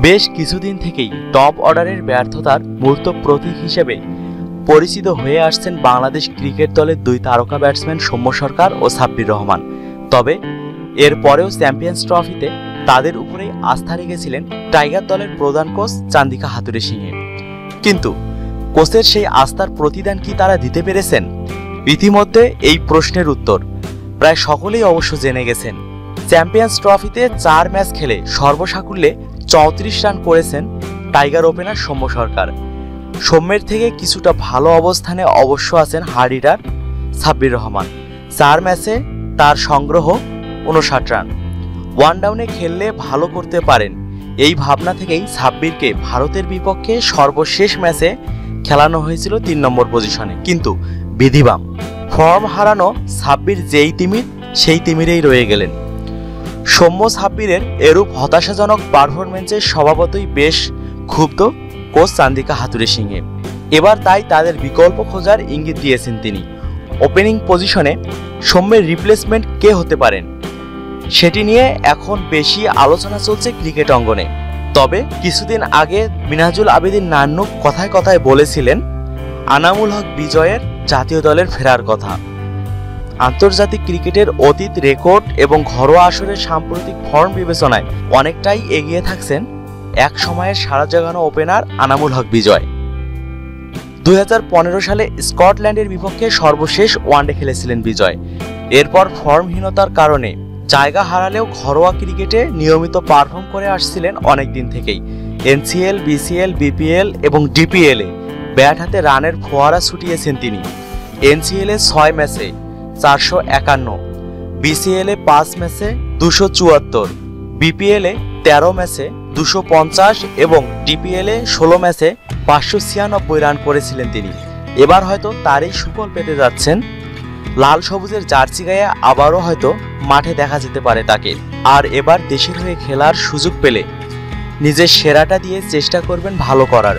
বেশ কিছুদিন থেকেই টপ অর্ডারের ব্যর্থতার মূর্ত প্রতীক হিসেবে পরিচিত হয়ে আসছেন বাংলাদেশ ক্রিকেট দলের দুই তারকা ব্যাটসম্যান সৌম্য সরকার ও সাব্বির রহমান। তবে এরপরেও চ্যাম্পিয়ন্স ট্রফিতে তাদের উপরেই আস্থা রেখেছিলেন টাইগার দলের প্রধান কোচ চান্দিকা হাতুরে সিংহে। কিন্তু কোচের সেই আস্থার প্রতিদান কি তারা দিতে পেরেছেন? ইতিমধ্যে এই প্রশ্নের উত্তর প্রায় সকলেই অবশ্য জেনে গেছেন। চ্যাম্পিয়ন্স ট্রফিতে চার ম্যাচ খেলে সর্বসাকুল্যে চৌত্রিশ রান করেছেন টাইগার ওপেনার সৌম্য সরকার। সৌম্যের থেকে কিছুটা ভালো অবস্থানে অবশ্য আছেন হার্ডিডার সাব্বির রহমান। চার ম্যাচে তার সংগ্রহ উনষাট রান। ওয়ান ডাউনে খেললে ভালো করতে পারেন। এই ভাবনা থেকেই সাব্বিরকে ভারতের বিপক্ষে সর্বশেষ ম্যাচে খেলানো হয়েছিল তিন নম্বর পজিশনে। কিন্তু বিধিবাম, ফর্ম হারানো সাব্বির যেই তিমির সেই তিমিরেই রয়ে গেলেন। সৌম্য সাব্বিরের এরূপ হতাশাজনক পারফরমেন্সে স্বভাবতই বেশ ক্ষুব্ধ কোচ চান্দিকা হাতুরে সিংহে। এবার তাই তাদের বিকল্প খোঁজার ইঙ্গিত দিয়েছেন তিনি। ওপেনিং পজিশনে সৌম্যের রিপ্লেসমেন্ট কে হতে পারেন, সেটি নিয়ে এখন বেশি আলোচনা চলছে ক্রিকেট অঙ্গনে। তবে কিছুদিন আগে মিনাজুল আবেদিন নান্নু কথায় কথায় বলেছিলেন, আনামুল হক বিজয়ের জাতীয় দলের ফেরার কথা। আন্তর্জাতিক ক্রিকেটের অতীত রেকর্ড এবং ঘরোয়া আসরের সাম্প্রতিক ফর্ম বিবেচনায় অনেকটাই এগিয়ে থাকছেন এক সময়ের সারা জাগানো ওপেনার আনামুল হক বিজয়। দুই হাজার পনেরো সালে স্কটল্যান্ডের বিপক্ষে সর্বশেষ ওয়ানডে খেলেছিলেন বিজয়। এরপর ফর্মহীনতার কারণে জায়গা হারালেও ঘরোয়া ক্রিকেটে নিয়মিত পারফর্ম করে আসছিলেন অনেক দিন থেকেই। এনসিএল, বিসিএল, বিপিএল এবং ডিপিএলে ব্যাট হাতে রানের ফোয়ারা ছুটিয়েছেন তিনি। এনসিএল ছয় ম্যাচে চারশো একান্ন। বিসিএল এ পাঁচ ম্যাচে দুশো চুয়াত্তর। বিপিএল তেরো ম্যাচে দুশো পঞ্চাশ এবং ডিপিএল ষোলো ম্যাচে পাঁচশো ছিয়ানব্বই রান করেছিলেন তিনি। এবার হয়তো তারই সুফল পেতে যাচ্ছেন। লাল সবুজের জার্সি গায়ে আবারও হয়তো মাঠে দেখা যেতে পারে তাকে। আর এবার দেশের হয়ে খেলার সুযোগ পেলে নিজের সেরাটা দিয়ে চেষ্টা করবেন ভালো করার।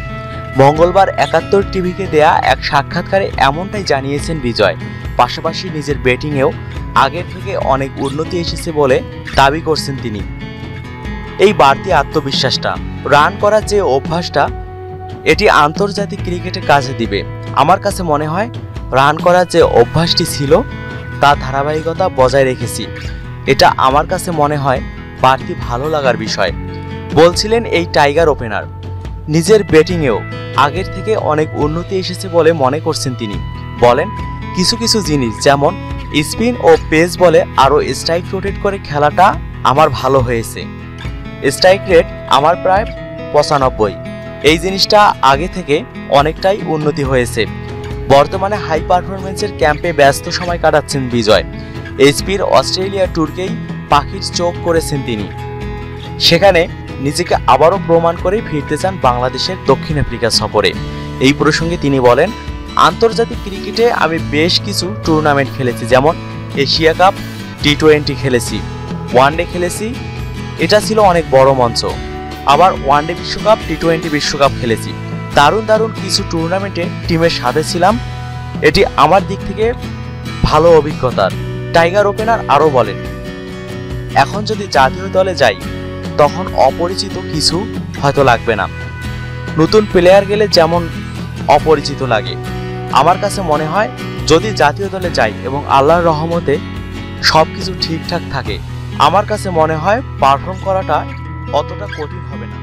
মঙ্গলবার একাত্তর টিভিকে দেয়া এক সাক্ষাৎকারে এমনটাই জানিয়েছেন বিজয়। পাশাপাশি নিজের ব্যাটিংয়েও আগের থেকে অনেক উন্নতি এসেছে বলে দাবি করছেন তিনি। এই বাড়তি আত্মবিশ্বাসটা রান করার যে অভ্যাসটা, এটি আন্তর্জাতিক ক্রিকেটে কাজে দিবে। আমার কাছে মনে হয় রান করার যে অভ্যাসটি ছিল, তা ধারাবাহিকতা বজায় রেখেছি। এটা আমার কাছে মনে হয়, বাড়তি ভালো লাগার বিষয়। বলছিলেন এই টাইগার ওপেনার। নিজের ব্যাটিংয়েও আগের থেকে অনেক উন্নতি এসেছে বলে মনে করছেন তিনি। বলেন কিছু কিছু জিনিস, যেমন স্পিন ও পেস বলে আরও স্ট্রাইক রোটেট করে খেলাটা আমার ভালো হয়েছে। স্ট্রাইক রেট আমার প্রায় পঁচানব্বই। এই জিনিসটা আগে থেকে অনেকটাই উন্নতি হয়েছে। বর্তমানে হাই পারফরমেন্সের ক্যাম্পে ব্যস্ত সময় কাটাচ্ছেন বিজয়। এইচপির অস্ট্রেলিয়া ট্যুরকেই পাখির চোখ করেছেন তিনি। সেখানে নিজেকে আবারও প্রমাণ করে ফিরতে চান বাংলাদেশের দক্ষিণ আফ্রিকা সফরে। এই প্রসঙ্গে তিনি বলেন আন্তর্জাতিক ক্রিকেটে আমি বেশ কিছু টুর্নামেন্ট খেলেছি, যেমন এশিয়া কাপ টি টোয়েন্টি খেলেছি ওয়ানডে খেলেছি, এটা ছিল অনেক বড় মঞ্চ। আবার ওয়ানডে বিশ্বকাপ টি টোয়েন্টি বিশ্বকাপ খেলেছি। দারুণ দারুণ কিছু টুর্নামেন্টে টিমের সাথে ছিলাম। এটি আমার দিক থেকে ভালো অভিজ্ঞতার। টাইগার ওপেনার আরও বলেন। এখন যদি জাতীয় দলে যাই, তখন অপরিচিত কিছু হয়তো লাগবে না। নতুন প্লেয়ার গেলে যেমন অপরিচিত লাগে। আমার কাছে মনে হয়, যদি জাতীয় দলে যাই এবং আল্লাহর রহমতে সব কিছু ঠিকঠাক থাকে, আমার কাছে মনে হয় পারফর্ম করাটা অতটা কঠিন হবে না।